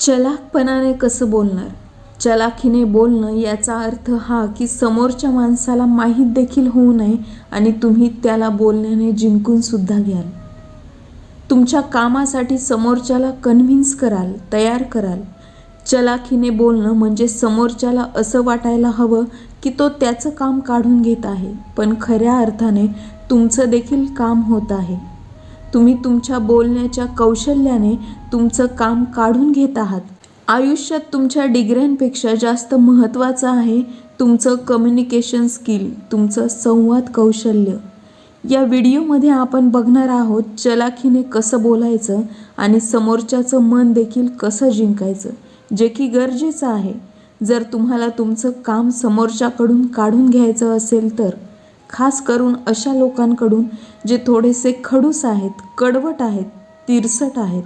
चलाखपणाने कसं बोलणार? चलाखीने बोलणं याचा अर्थ हा की समोरच्या माणसाला माहीत देखील होऊ नये आणि तुम्ही त्याला बोलण्याने जिंकून सुद्धा घ्याल. तुमच्या कामासाठी समोरच्याला कन्व्हिन्स कराल तयार कराल. चलाखीने बोलणं म्हणजे समोरच्याला असं वाटायला हवं की तो त्याचं काम काढून घेत आहे पण खऱ्या अर्थाने तुमचं देखील काम होत आहे. तुम्ही तुमच्या बोलण्याच्या कौशल्याने तुमचं काम काढून घेत आहात. आयुष्यात तुमच्या डिग्र्यांपेक्षा जास्त महत्त्वाचं आहे तुमचं कम्युनिकेशन स्किल तुमचं संवाद कौशल्य. या व्हिडिओमध्ये आपण बघणार आहोत चलाखीने कसं बोलायचं आणि समोरच्याचं मन देखील कसं जिंकायचं जे की गरजेचं आहे. जर तुम्हाला तुमचं काम समोरच्याकडून काढून घ्यायचं असेल तर खास करून अशा लोकांकडून जे थोडेसे खडूस आहेत कडवट आहेत तिरसट आहेत.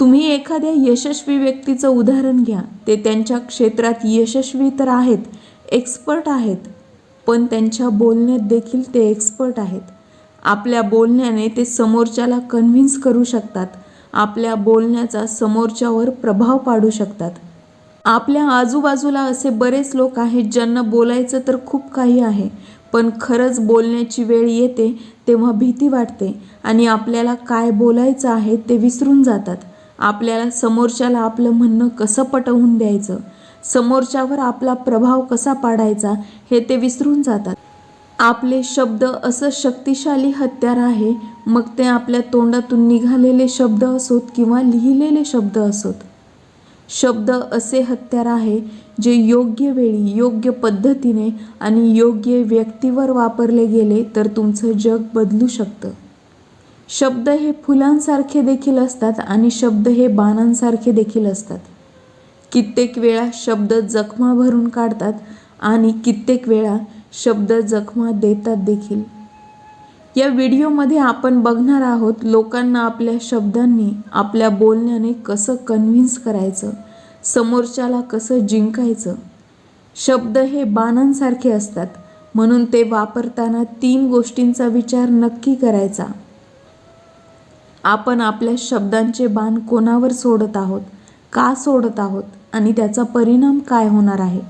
तुम्ही एखाद्या यशस्वी व्यक्तीचं उदाहरण घ्या. ते त्यांच्या क्षेत्रात यशस्वी तर आहेत एक्सपर्ट आहेत पण त्यांच्या बोलण्यात देखील ते एक्सपर्ट आहेत. आपल्या बोलण्याने ते समोरच्याला कन्व्हिन्स करू शकतात. आपल्या बोलण्याचा समोरच्यावर प्रभाव पाडू शकतात. आपल्या आजूबाजूला असे बरेच लोक आहेत ज्यांना बोलायचं तर खूप काही आहे पण खरंच बोलण्याची वेळ येते तेव्हा भीती वाटते आणि आपल्याला काय बोलायचं आहे ते विसरून जातात. आपल्याला समोरच्याला आपलं म्हणणं कसं पटवून द्यायचं? समोरच्यावर आपला प्रभाव कसा पाडायचा हे ते विसरून जातात. आपले शब्द असं शक्तिशाली हत्यार आहे मग ते आपल्या तोंडातून निघालेले शब्द असोत किंवा लिहिलेले शब्द असोत. शब्द असे हत्यार आहे जे योग्य वेळी योग्य पद्धतीने आणि योग्य व्यक्तीवर वापरले गेले तर तुमचं जग बदलू शकतं. शब्द हे फुलांसारखे देखील असतात आणि शब्द हे बाणांसारखे देखील असतात. कित्येक वेळा शब्द जखमा भरून काढतात आणि कित्येक वेळा शब्द जखमा देतात देखील. या व्हिडिओमध्ये आपण बघणार आहोत लोकांना आपल्या शब्दांनी आपल्या बोलण्याने कसं कन्व्हिन्स करायचं समोरच्याला कसं जिंकायचं. शब्द हे बाणांसारखे असतात म्हणून ते वापरताना तीन गोष्टींचा विचार नक्की करायचा. आपण आपल्या शब्दांचे बाण कोणावर सोडत आहोत का सोडत आहोत आणि त्याचा परिणाम काय होणार आहे?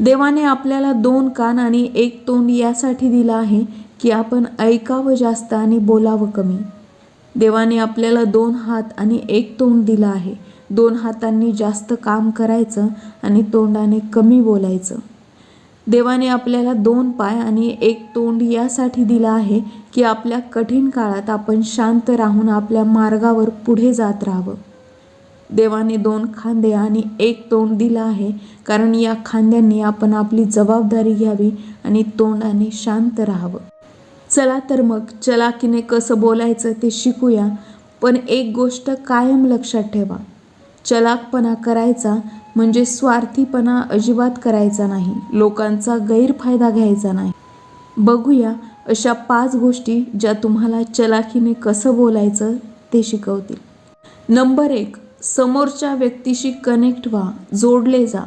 देवाने आपल्याला दोन कान आणि एक तोंड यासाठी दिलं आहे की आपण ऐकावं जास्त आणि बोलावं कमी. देवाने आपल्याला दोन हात आणि एक तोंड दिलं आहे. दोन हातांनी जास्त काम करायचं आणि तोंडाने कमी बोलायचं. देवाने आपल्याला दोन पाय आणि एक तोंड यासाठी दिलं आहे की आपल्या कठीण काळात आपण शांत राहून आपल्या मार्गावर पुढे जात राहावं. देवाने दोन खांदे आणि एक तोंड दिलं आहे कारण या खांद्यांनी आपण आपली जबाबदारी घ्यावी आणि तोंडाने शांत राहावं. चला तर मग चलाकीने कसं बोलायचं ते शिकूया. पण एक गोष्ट कायम लक्षात ठेवा. चलाकपणा करायचा म्हणजे स्वार्थीपणा अजिबात करायचा नाही. लोकांचा गैरफायदा घ्यायचा नाही. बघूया अशा पाच गोष्टी ज्या तुम्हाला चलाखीने कसं बोलायचं ते शिकवतील. नंबर एक समोरच्या व्यक्तीशी कनेक्ट व्हा जोडले जा.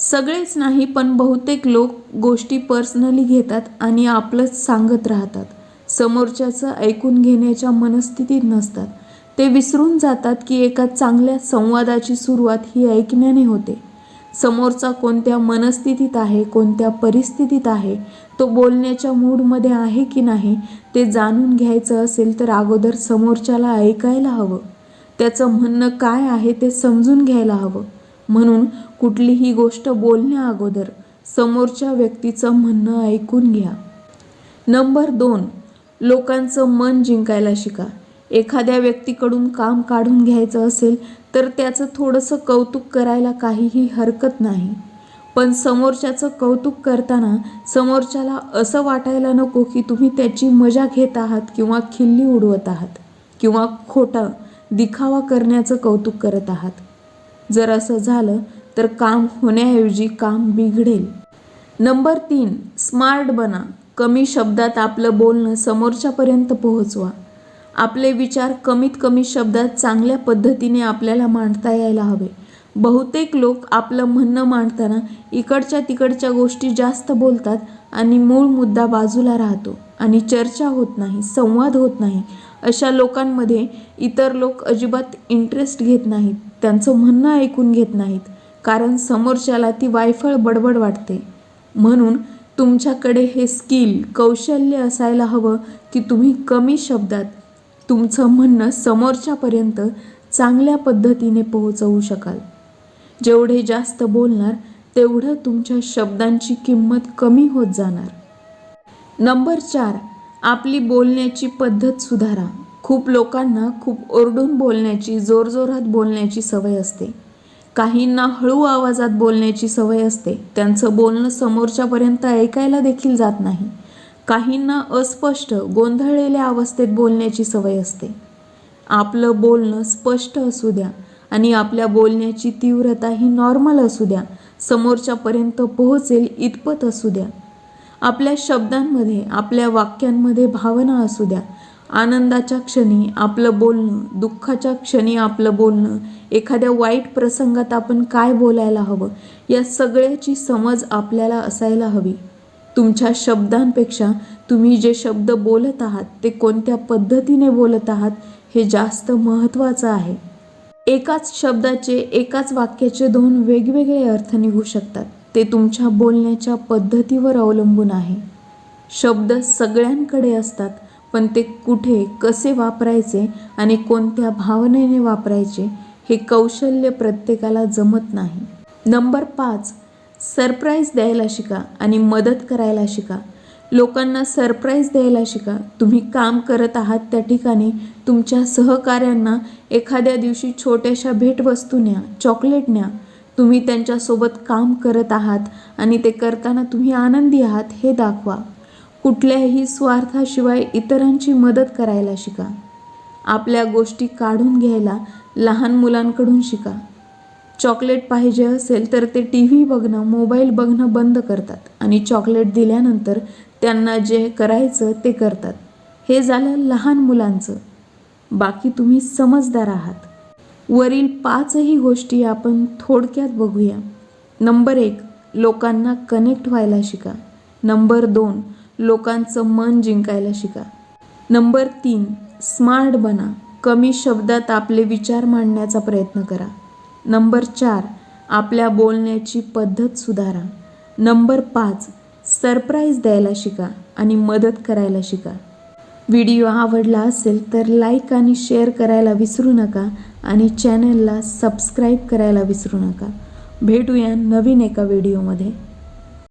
सगळेच नाही पण बहुतेक लोक गोष्टी पर्सनली घेतात आणि आपलंच सांगत राहतात. समोरच्याचं ऐकून घेण्याच्या मनस्थितीत नसतात. ते विसरून जातात की एका चांगल्या संवादाची सुरुवात ही ऐकण्याने होते. समोरचा कोणत्या मनस्थितीत आहे कोणत्या परिस्थितीत आहे तो बोलण्याच्या मूडमध्ये आहे की नाही ते जाणून घ्यायचं असेल तर अगोदर समोरच्याला ऐकायला हवं. त्याचं म्हणणं काय आहे ते समजून घ्यायला हवं. म्हणून कुठलीही गोष्ट बोलण्या अगोदर समोरच्या व्यक्तीचं म्हणणं ऐकून घ्या. नंबर दोन लोकांचं मन जिंकायला शिका. एखाद्या व्यक्तीकडून काम काढून घ्यायचं असेल तर त्याचं थोडंसं कौतुक करायला काहीही हरकत नाही. पण समोरच्याचं कौतुक करताना समोरच्याला असं वाटायला नको की तुम्ही त्याची मजा घेत आहात किंवा खिल्ली उडवत आहात किंवा खोटं दिखावा करण्याचं कौतुक करत आहात. जर असं झालं तर काम होण्याऐवजी काम बिघडेल. नंबर तीन स्मार्ट बना. कमी शब्दात आपलं बोलणं समोरच्यापर्यंत पोहोचवा. आपले विचार कमीत कमी शब्दात चांगल्या पद्धतीने आपल्याला मांडता यायला हवे. बहुतेक लोक आपलं म्हणणं मांडताना इकडच्या तिकडच्या गोष्टी जास्त बोलतात आणि मूळ मुद्दा बाजूला राहतो आणि चर्चा होत नाही संवाद होत नाही. अशा लोकांमध्ये इतर लोक अजिबात इंटरेस्ट घेत नाहीत. त्यांचं म्हणणं ऐकून घेत नाहीत कारण समोरच्याला ती वायफळ बडबड वाटते. म्हणून तुमच्याकडे हे स्किल कौशल्य असायला हवं की तुम्ही कमी शब्दात तुमचं म्हणणं समोरच्यापर्यंत चांगल्या पद्धतीने पोहोचवू शकाल. जेवढे जास्त बोलणार तेवढं तुमच्या शब्दांची किंमत कमी होत जाणार. नंबर चार आपली बोलण्याची पद्धत सुधारा. खूप लोकांना खूप ओरडून बोलण्याची जोरजोरात बोलण्याची सवय असते. काहींना हळू आवाजात बोलण्याची सवय असते. त्यांचं बोलणं समोरच्यापर्यंत ऐकायला देखील जात नाही. काहींना अस्पष्ट गोंधळलेल्या अवस्थेत बोलण्याची सवय असते. आपलं बोलणं स्पष्ट असू द्या आणि आपल्या बोलण्याची तीव्रता ही नॉर्मल असू द्या. समोरच्यापर्यंत पोहोचेल इतपत असू द्या. आपल्या शब्दांमध्ये आपल्या वाक्यांमध्ये भावना असू द्या. आनंदाच्या क्षणी आपलं बोलणं दुःखाच्या क्षणी आपलं बोलणं एखाद्या वाईट प्रसंगात आपण काय बोलायला हवं या सगळ्याची समज आपल्याला असायला हवी. तुमच्या शब्दांपेक्षा तुम्ही जे शब्द बोलत आहात ते कोणत्या पद्धतीने बोलत आहात हे जास्त महत्त्वाचं आहे. एकाच शब्दाचे एकाच वाक्याचे दोन वेगवेगळे अर्थ निघू शकतात. ते तुमच्या बोलण्याच्या पद्धतीवर अवलंबून आहे. शब्द सगळ्यांकडे असतात पण ते कुठे कसे वापरायचे आणि कोणत्या भावनेने वापरायचे हे कौशल्य प्रत्येकाला जमत नाही. नंबर पाच सरप्राईज द्यायला शिका आणि मदत करायला शिका. लोकांना सरप्राईज द्यायला शिका. तुम्ही काम करत आहात त्या ठिकाणी तुमच्या सहकाऱ्यांना एखाद्या दिवशी छोट्याशा भेटवस्तू न्या चॉकलेट न्या. तुम्ही त्यांच्यासोबत काम करत आहात आणि ते करताना तुम्ही आनंदी आहात हे दाखवा. कुठल्याही स्वार्थाशिवाय इतरांची मदत करायला शिका. आपल्या गोष्टी काढून घ्यायला लहान मुलांकडून शिका. चॉकलेट पाहिजे असेल तर ते टी व्ही बघणं मोबाईल बघणं बंद करतात आणि चॉकलेट दिल्यानंतर त्यांना जे करायचं ते करतात. हे झालं लहान मुलांचं. बाकी तुम्ही समजदार आहात. वरील पाचही गोष्टी आपण थोडक्यात बघूया. नंबर एक लोकांना कनेक्ट व्हायला शिका. नंबर दोन लोकांचं मन जिंकायला शिका. नंबर तीन स्मार्ट बना. कमी शब्दात आपले विचार मांडण्याचा प्रयत्न करा. नंबर चार आपल्या बोलण्याची पद्धत सुधारा. नंबर पाच सरप्राईज द्यायला शिका आणि मदत करायला शिका. व्हिडिओ आवडला असेल तर लाईक आणि शेअर करायला विसरू नका आणि चॅनलला सबस्क्राईब करायला विसरू नका. भेटूया नवीन एका व्हिडिओमध्ये.